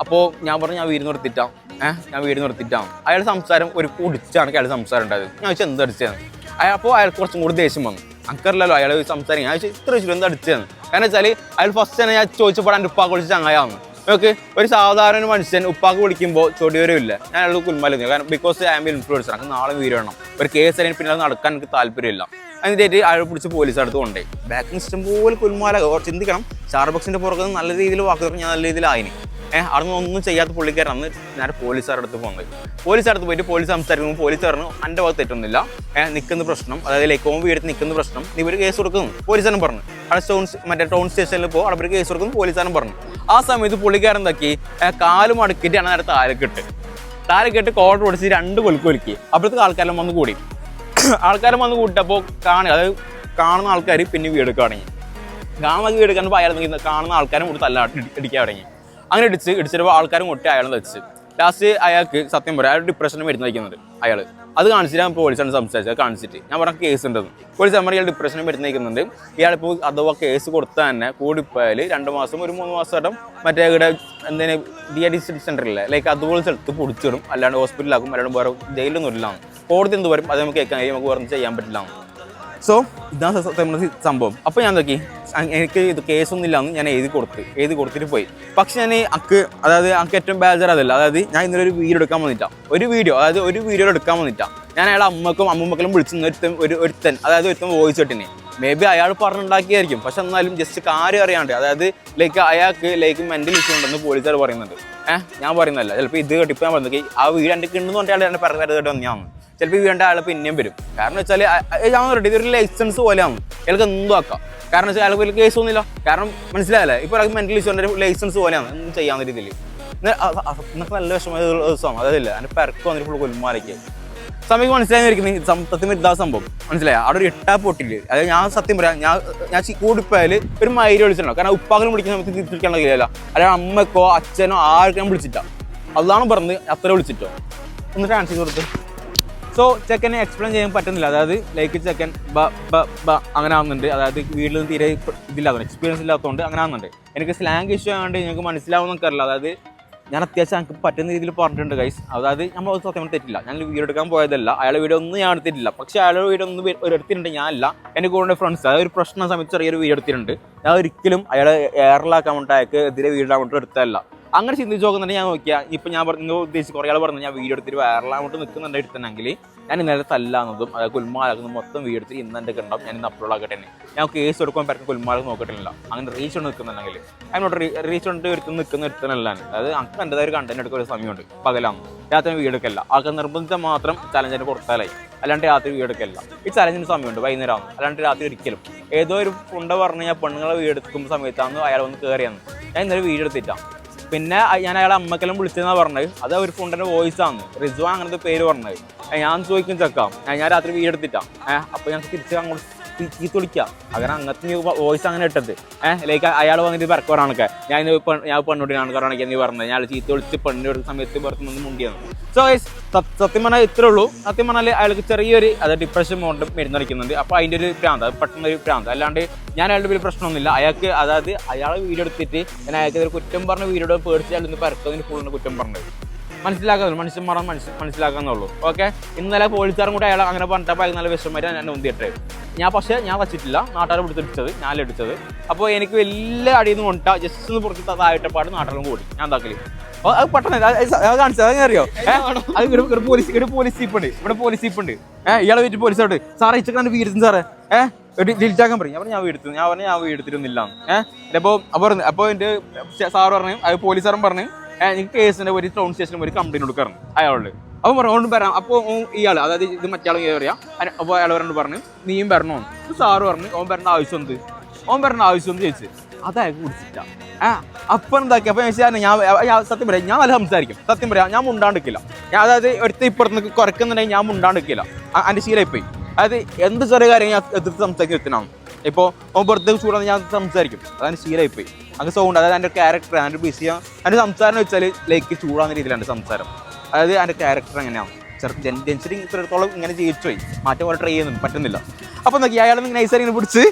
അപ്പോൾ ഞാൻ പറഞ്ഞു ഞാൻ വീട് നിർത്തിയിട്ടാണ് ഏഹ് ഞാൻ വീട് നിർത്തിയിട്ടാണ് അയാൾ സംസാരം ഒരു കുടിച്ചാണ് അയാൾ സംസാരം ഉണ്ടായത്. ഞാൻ എന്ത് അടിച്ചാണ് അയാൾ അപ്പോൾ അയാൾ കുറച്ചും കൂടി ദേഷ്യം വന്നു. അങ്കറില്ലല്ലോ അയാൾ സംസാരിക്കും ചോദിച്ചു ഇത്ര ചോദിച്ചു എന്ത് അടിച്ചതാണ് കാരണം വെച്ചാൽ അയാൾ ഫസ്റ്റ് തന്നെ ഞാൻ ചോദിച്ചപ്പോൾ എന്റെ ഉപ്പാക്ക് വിളിച്ച് ചങ്ങായാന്ന് ഓക്കെ ഒരു സാധാരണ മനുഷ്യൻ ഉപ്പാക്ക് വിളിക്കുമ്പോൾ ചൊടിയൊരുമില്ല ഞാൻ അയാൾ കുൽമല കാരണം ബിക്കോസ് ഐ ആം ഇൻഫ്ലുവൻസർ എനിക്ക് നാളെ വീരണം ഒരു കേസ് അല്ലെങ്കിൽ പിന്നെ നടക്കാൻ എനിക്ക് താല്പര്യമില്ല. അതിന്റെ അയാൾ പിടിച്ച് പോലീസ് അടുത്ത് കൊണ്ടേ സിസ്റ്റം പോലെ കുൽമാല. ചിന്തിക്കണം. സ്റ്റാർബക്സിന്റെ പുറകെ നല്ല രീതിയിൽ വാക്കുകൾ ഞാൻ നല്ല രീതിയിലായിന്. ഏഹ് അവിടെ ഒന്നും ചെയ്യാത്ത പുള്ളിക്കാരൻ അന്ന് നേരെ പോലീസുകാരുടെ അടുത്ത് പോകുന്നത് പോലീസ് അടുത്ത് പോയിട്ട് പോലീസ് സംസാരിക്കുമ്പോൾ പോലീസ് പറഞ്ഞു എന്റെ ഭാഗത്ത് തെറ്റൊന്നുമില്ല. ഏഹ് നിൽക്കുന്ന പ്രശ്നം അതായത് ലൈക്ക് ഓം വീട് നിൽക്കുന്ന പ്രശ്നം നീ ഒരു കേസ് കൊടുക്കുന്നു. പോലീസുകാരൻ പറഞ്ഞു. അവിടെ ടൗൺ മറ്റേ ടൗൺ സ്റ്റേഷനിൽ പോകും അവിടെ ഒരു കേസ് കൊടുക്കുന്നു പോലീസുകാരൻ പറഞ്ഞു. ആ സമയത്ത് പുള്ളിക്കാരൻ എന്താക്കി? കാലും മടക്കിയിട്ടാണ് നേരെ താരക്കെട്ട് കോട്ട ഓടിച്ച് കോട്ടർ പൊടിച്ച് രണ്ട് കൊലുക്ക് കൊലുക്കി അപ്പോഴത്തേക്ക് ആൾക്കാരെല്ലാം വന്ന് കൂടി. ആൾക്കാരെല്ലാം വന്ന് കൂട്ടിയപ്പോൾ കാണുക അതായത് കാണുന്ന ആൾക്കാർ പിന്നെ വീട് തുടങ്ങി. കാണുന്ന വീട് എടുക്കാൻ അയാൾ കാണുന്ന ആൾക്കാരും കൂടി തല്ല ഇടിക്കാൻ തുടങ്ങി. അങ്ങനെ ഇടിച്ച് ഇടിച്ചപ്പോൾ ആൾക്കാരും കൊട്ടി അയാളും വെച്ച് ലാസ്റ്റ് അയാൾക്ക് സത്യം പറയാം അയാൾ ഡിപ്രഷനും മരുന്ന് അയാൾ അത് കാണിച്ചിട്ട് ഞാൻ പോലീസാണ് സംസാരിച്ചത് കാണിച്ചിട്ട്. ഞാൻ പറഞ്ഞ കേസ് ഉണ്ടെന്ന്. പോലീസ് നമ്മൾ ഇയാൾ ഡിപ്രഷനും മരുന്ന് വയ്ക്കുന്നുണ്ട് ഇയാളിപ്പോൾ അഥവാ കേസ് കൊടുത്താൽ തന്നെ കൂടിപ്പോയാൽ രണ്ട് മാസം ഒരു മൂന്ന് മാസം മറ്റേ ഇവിടെ എന്തെങ്കിലും ഡി അഡിക്ഷൻ സെന്ററില്ലേ ലൈക്ക് അതുപോലെ സ്ഥലത്ത് പൊടിച്ചിടും. അല്ലാണ്ട് ഹോസ്പിറ്റലാക്കും അല്ലാണ്ട് വേറെ ജയിലൊന്നും ഇല്ലാന്ന്. കോടതി എന്ത് പറയും? അത് നമുക്ക് കേൾക്കാൻ നമുക്ക് വേറെ ചെയ്യാൻ പറ്റില്ല സോ ഇതാണ് സത്യം സംഭവം. അപ്പോൾ ഞാൻ നോക്കി എനിക്ക് ഇത് കേസൊന്നും ഇല്ലാന്ന് ഞാൻ എഴുതി കൊടുത്ത് എഴുതി കൊടുത്തിട്ട് പോയി. പക്ഷെ ഞാൻ അക്ക് അതായത് അക്ക് ഏറ്റവും ബേജർ അതല്ല അതായത് ഞാൻ ഇന്നലെ ഒരു വീഡിയോ എടുക്കാൻ വന്നിട്ടാ. ഒരു വീഡിയോ അതായത് ഒരു വീഡിയോ എടുക്കാൻ വന്നിട്ടാ. ഞാൻ അയാളെ അമ്മക്കും അമ്മമ്മക്കളും വിളിച്ചു ഒരുത്തൻ ഒരു ഒരുത്തൻ അതായത് ഒരുത്തൻ വോയിസ് ഇട്ടിനെ മേ ബി അയാൾ പറഞ്ഞുണ്ടാക്കിയായിരിക്കും. പക്ഷെ എന്നാലും ജസ്റ്റ് കാര്യം അറിയാണ്ട് അതായത് ലൈക്ക് അയാൾക്ക് ലൈക്ക് മെന്റൽ ഇഷ്യൂ ഉണ്ടെന്ന് പോലീസുകാർ പറയുന്നുണ്ട്. ഏഹ്? ഞാൻ പറയുന്നതല്ല. ചിലപ്പോൾ ഇത് കേട്ടിപ്പോൾ ഞാൻ പറഞ്ഞു ആ വീട് എന്റെ കിണ്ടെന്ന് പറഞ്ഞാൽ എന്റെ പറഞ്ഞ കേട്ട് വന്നു ചിലപ്പോൾ ഈ വീണ്ട അയാൾ പിന്നെയും വരും. കാരണം വെച്ചാൽ ഞാൻ പറയട്ടെ ഇതൊരു ലൈസൻസ് പോലെയാണ് അയാൾക്ക് എന്തും ആക്കാം. കാരണം വെച്ചാൽ അയാൾക്ക് വലിയ കേസ് ഒന്നുമില്ല. കാരണം മനസ്സിലായല്ലേ? ഇപ്പോൾ അയാൾക്ക് മെന്റൽ ഇഷ്യൂന്റെ ലൈസൻസ് പോലെയാണ് എന്തും ചെയ്യാവുന്ന രീതിയിൽ എന്നൊക്കെ നല്ല വിഷമമായ ദിവസമാണ്. അതായത് അതിന്റെ പെരക്ക് വന്നിട്ട് ഫുൾ കൊലുമാലയ്ക്ക് സമയം മനസ്സിലായിരിക്കുന്നത് സത്യത്തിൽ ഇതാ സംഭവം. മനസ്സിലായ? അവിടെ ഒരു ഇട്ടാ പൊട്ടില്ല? അതായത് ഞാൻ സത്യം പറയാം ഞാൻ ഞാൻ കൂടിപ്പോയാൽ ഒരു മൈര് വിളിച്ചിട്ടുണ്ടോ കാരണം ഉപ്പാക്കലും വിളിക്കുന്ന സമയത്ത് തിരിച്ചിരിക്കാൻ കഴിയില്ല അല്ലെങ്കിൽ അമ്മക്കോ അച്ഛനോ ആർക്കും വിളിച്ചിട്ടാ. അതാണ് പറഞ്ഞത് അത്ര വിളിച്ചിട്ടോ? ഒന്ന് ട്രാൻസ്ഫർ കൊടുത്ത് സോ ചെക്കനെ എക്സ്പ്ലെയിൻ ചെയ്യാൻ പറ്റുന്നില്ല. അതായത് ലൈക്ക് ചെക്കൻ ബ ബ ബ അങ്ങനെ ആവുന്നുണ്ട്. അതായത് വീട്ടിൽ നിന്ന് തീരെ ഇതില്ലാത്തതുകൊണ്ട് എക്സ്പീരിയൻസ് ഇല്ലാത്തതുകൊണ്ട് അങ്ങനെ ആവുന്നുണ്ട്. എനിക്ക് സ്ലാങ് ഇഷ്യൂ ആയതുകൊണ്ട് ഞങ്ങൾക്ക് മനസ്സിലാവുന്നൊക്കെ അറിയില്ല. അതായത് ഞാൻ അത്യാവശ്യം എനിക്ക് പറ്റുന്ന രീതിയിൽ പറഞ്ഞിട്ടുണ്ട് ഗൈസ് അതായത് നമ്മൾ സത്യം തെറ്റില്ല. ഞാൻ വീഡിയോ എടുക്കാൻ പോയതല്ല. അയാളുടെ വീഡിയോ ഒന്നും ഞാൻ എടുത്തിട്ടില്ല. പക്ഷേ അയാളുടെ വീഡിയോ ഒന്നും എടുത്തിട്ടുണ്ട്. ഞാനല്ല എന്റെ കൂടെ ഫ്രണ്ട്സ് അതായത് ഒരു പ്രശ്നം സമയത്ത് ചെറിയൊരു വീഡിയോ എടുത്തിട്ടുണ്ട്. ഞാൻ ഒരിക്കലും അയാളെ എയറിലാക്കാൻ വേണ്ടി അയാൾക്ക് എതിരെ വീടാൻ വേണ്ടിയിട്ട് വേണ്ടി എടുത്തതല്ല. അങ്ങനെ ചിന്തിച്ച് നോക്കുന്നുണ്ട് ഞാൻ നോക്കിയാൽ ഇപ്പം ഞാൻ പറഞ്ഞു ഉദ്ദേശിച്ച് കുറേ ആൾ പറഞ്ഞു ഞാൻ വീഡിയോ എടുത്തിട്ട് വൈറലാൻ വേണ്ടി നിൽക്കുന്നുണ്ട് എടുത്തിട്ടുണ്ടെങ്കിൽ ഞാൻ ഇന്നലെ തല്ലാന്നതും കുൽമാലാക്കുന്നതും മൊത്തം വീഡിയോ എടുത്തിട്ട് ഇന്ന് എന്റെ ഉണ്ടാവും ഞാൻ ഇന്ന് അപ്ലോഡ് ആക്കട്ടെ ഞാൻ കേസ് എടുക്കാൻ പറ്റുന്ന കുൽമാലും നോക്കട്ടില്ല അങ്ങനെ റീച്ച് കൊണ്ട് നിൽക്കുന്നുണ്ടെങ്കിൽ അതിനോട് റീച്ച് കൊണ്ട് എടുത്ത് നിൽക്കുന്ന ഒരുത്തനല്ല അതായത് അങ്ങ് എന്റെതായ ഒരു കണ്ടന്റ് എടുക്കുന്ന ഒരു സമയമുണ്ട് പകലാണ് രാത്രി വീഡിയോ എടുക്കല്ല. ആൾക്ക് നിർബന്ധിച്ച മാത്രം ചലഞ്ചിന് പുറത്താലായി അല്ലാണ്ട് രാത്രി വീഡിയോ എടുക്കല്ല. ഈ ചലഞ്ചിന് സമയമുണ്ട് വൈകുന്നേരം അല്ലാണ്ട് രാത്രി ഒരിക്കലും. ഏതോ ഒരു പുണ്ട പറഞ്ഞ് ഞാൻ പെണ്ണുങ്ങളെ വീഡിയോ എടുക്കുന്ന സമയത്താണ് അയാൾ വന്ന് കയറിയാന്ന് ഞാൻ ഇന്നലെ വീഡിയോ എടുത്തിട്ടാണ് പിന്നെ ഞാൻ അയാളെ അമ്മക്കെല്ലാം വിളിച്ചെന്നാ പറഞ്ഞത്. അത് ഒരു ഫ്രണ്ടിന്റെ വോയിസ് ആണ് റിസ്വാൻ അങ്ങനത്തെ പേര് പറഞ്ഞത്. ഞാൻ ചോദിക്കും ചെക്കാം. ഞാൻ രാത്രി വീട് എടുത്തിട്ടാ ഏഹ് അപ്പൊ ഞങ്ങൾക്ക് തിരിച്ച് അങ്ങോട്ട് ചീ- ചീത്ത വിളിക്കാം അങ്ങനെ അങ്ങനത്തെ വോയിസ് അങ്ങനെ ഇട്ടത്. ഏഹ് ലൈക്ക് അയാൾ വന്നിട്ട് പറക്കോറാണൊക്കെ ഞാൻ ഞാൻ പെണ്ണോട്ടിനാണ് കാരണമൊക്കെ നീ പറഞ്ഞത്. ഞാൻ ചീത്തൊളിച്ച് പെണ്ണിന്റെ സമയത്ത് പുറത്ത് നിന്ന് മുണ്ടിയാണ് സോ സത്യം പറഞ്ഞാൽ ഇത്രേ ഉള്ളൂ. സത്യം പറഞ്ഞാൽ അയാൾക്ക് ചെറിയൊരു അത് ഡിപ്രഷൻ കൊണ്ട് മരുന്നടിക്കുന്നുണ്ട്. അപ്പോൾ അതിന്റെ ഒരു പ്രാന്ത് അത് പെട്ടെന്ന് ഒരു പ്രാന്ത് അല്ലാണ്ട് ഞാൻ അയാളുടെ വലിയ പ്രശ്നമൊന്നുമില്ല. അയാൾക്ക് അതായത് അയാളെ വീഡിയോ എടുത്തിട്ട് ഞാൻ അയാൾക്ക് കുറ്റം പറഞ്ഞ വീഡിയോ പേടിച്ച് അയാൾ ഇന്ന് പരത്തതിന് ഫുള്ളിന് കുറ്റം പറഞ്ഞത്. മനസ്സിലാക്കാന്നുള്ളൂ മനുഷ്യന്മാരെ മനസ്സ് മനസ്സിലാക്കാന്നുള്ളൂ. ഓക്കെ ഇന്നലെ പോലീസുകാരും കൂടെ അയാൾ അങ്ങനെ പറഞ്ഞപ്പോൾ അയാൾ നല്ല വിഷമമായിട്ട് എന്നെ ഉന്തിയിട്ടേ ഞാൻ പക്ഷേ ഞാൻ വച്ചിട്ടില്ല. നാട്ടുകാരെ പിടിച്ചടിച്ചത് ഞാൻ എടുത്തത് അപ്പോൾ എനിക്ക് വലിയ അടിയിൽ നിന്ന് കൊണ്ടാ ജസ്റ്റ് ഒന്ന് പുറത്ത് പാട് നാട്ടുകാരും കൂടി. ഞാൻ അപ്പോൾ അത് പെട്ടെന്ന് കാണിച്ചത് അത് അറിയോ? അത് ഇവിടെ പോലീസ് ഇവിടെ പോലീസ് ജീപ്പ് ഉണ്ട്. ഇവിടെ പോലീസ് ജീപ്പ് ഉണ്ട്. ഏഹ് ഇയാളെ വീട്ടിൽ പോലീസോട് സാറേ ഇച്ചക്കാണ്ട് വീടുന്നു സാറേ? ഏഹ് ഡിലിറ്റാക്കാൻ പറയും. ഞാൻ പറഞ്ഞു ഞാൻ വീടെടുത്തു. ഞാൻ പറഞ്ഞു ഞാൻ വീടെടുത്തിരുന്നില്ല ഏഹ് അപ്പോൾ അപ്പോൾ അപ്പോൾ എന്റെ സാറ് പറഞ്ഞു അത് പോലീസ് സാറും പറഞ്ഞു എനിക്ക് കേസിന്റെ ഒരു ടൗൺ സ്റ്റേഷനിൽ ഒരു കംപ്ലൈന്റ് കൊടുക്കാറുണ്ട് അയാളോട്. അപ്പോൾ പറഞ്ഞു വരാം. അപ്പോൾ ഇയാൾ അതായത് ഇത് മറ്റേ പറയാം അപ്പോൾ അയാൾ പറഞ്ഞു പറഞ്ഞു നീയും വരണോ? സാറ് പറഞ്ഞു ഓൻ വരേണ്ട ആവശ്യം എന്ത്? ഓൻ വരേണ്ട ആവശ്യം എന്ത്? ചോദിച്ചു. അതായത് കുടിച്ചിട്ടാ. ആ അപ്പം എന്താക്കി? അപ്പം ഞാൻ ഞാൻ സത്യം പറയാം ഞാൻ നല്ല സംസാരിക്കും. സത്യം പറയാം ഞാൻ മുണ്ടാണ്ടിക്കില്ല ഞാൻ അതായത് എടുത്ത് ഇപ്പുറത്ത് കുറക്കുന്നുണ്ടെങ്കിൽ ഞാൻ മുണ്ടാണ്ടിക്കില്ല എന്റെ ശീലമായിപ്പോയി അതായത് എന്ത് ചെറിയ കാര്യം ഞാൻ എതിർത്ത് സംസാരിക്കുന്ന വ്യക്തിനാണ്. ഇപ്പോൾ ഓൻ പുറത്തേക്ക് ചൂടാന്ന് ഞാൻ സംസാരിക്കും. അതാണ് ശീലമായിപ്പോയി അങ്ങനെ സൗണ്ട് അതായത് എന്റെ ക്യാരക്ടർ എന്റെ ബിസിയാ എന്റെ സംസാരം എന്ന് വെച്ചാൽ ലൈക്ക് ചൂടാകുന്ന രീതിയിലാണ് സംസാരം. അതായത് എന്റെ ക്യാരക്ടർ എങ്ങനെയാണ് ചെറുപ്പം ജെൻ ജനിച്ചിട്ട് ഇത്രത്തോളം ഇങ്ങനെ ജീവിച്ചു പോയി. മാറ്റം പോലെ ട്രൈ ചെയ്യുന്നു പറ്റുന്നില്ല. അപ്പൊ നോക്കി അയാൾ നൈസായി ഇങ്ങനെ പിടിച്ച്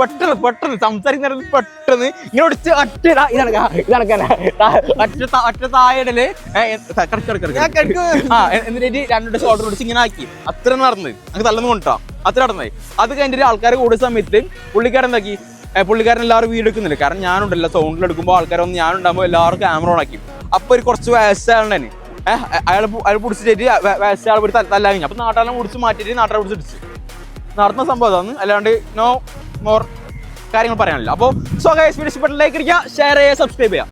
പെട്ടെന്ന് പെട്ടെന്ന് സംസാരിക്കുന്ന പെട്ടെന്ന് ഇങ്ങനെ പിടിച്ച് ഒറ്റ ഇടാ, ഇതാണ് ഇതാണ് കാ- താ- ഒറ്റ താ- ഒറ്റ തായടൽ കിടക്ക് കിടക്ക് കിടക്ക്. ആ എ- എന്നിട്ട് രണ്ടു ഷോർട്ട് പിടിച്ച് ഇങ്ങനെ ആക്കി. അത്ര നടന്നത് അങ്ങ് തള്ളന്ന് കൊണ്ടാ. അത്ര നടന്നത് അത് കഴിഞ്ഞിട്ട് ആൾക്കാർ കൂടിയ സമയത്ത് പുള്ളിക്കാരൻ എന്താക്കി? ഏ, പുള്ളിക്കാരൻ എല്ലാവരും വീഡിയോ എടുക്കുന്നില്ല? കാരണം ഞാനുണ്ടല്ലോ സൗണ്ടിൽ എടുക്കുമ്പോൾ ആൾക്കാരൊന്നും ഞാനുണ്ടാകുമ്പോൾ എല്ലാവരും ക്യാമറ ഓൺ ആക്കി. അപ്പൊ ഒരു കുറച്ച് വയസ്സാണ് തന്നെ ഏഹ് അയാൾ അയാൾ പിടിച്ചിട്ട് വയസ്സയാൾ പിടിച്ച് തല്ലാ കഴിഞ്ഞു അപ്പൊ നാട്ടാളെ പിടിച്ച് മാറ്റിയിട്ട് നാട്ടാളെ പിടിച്ചിടിച്ച് നടന്ന സംഭവം അതാണ് അല്ലാണ്ട് നോ മോർ കാര്യങ്ങൾ പറയാനില്ല. അപ്പോൾ സോ ഗൈസ് ലൈക്ക് അടിക്കുക ഷെയർ ചെയ്യുക സബ്സ്ക്രൈബ് ചെയ്യുക.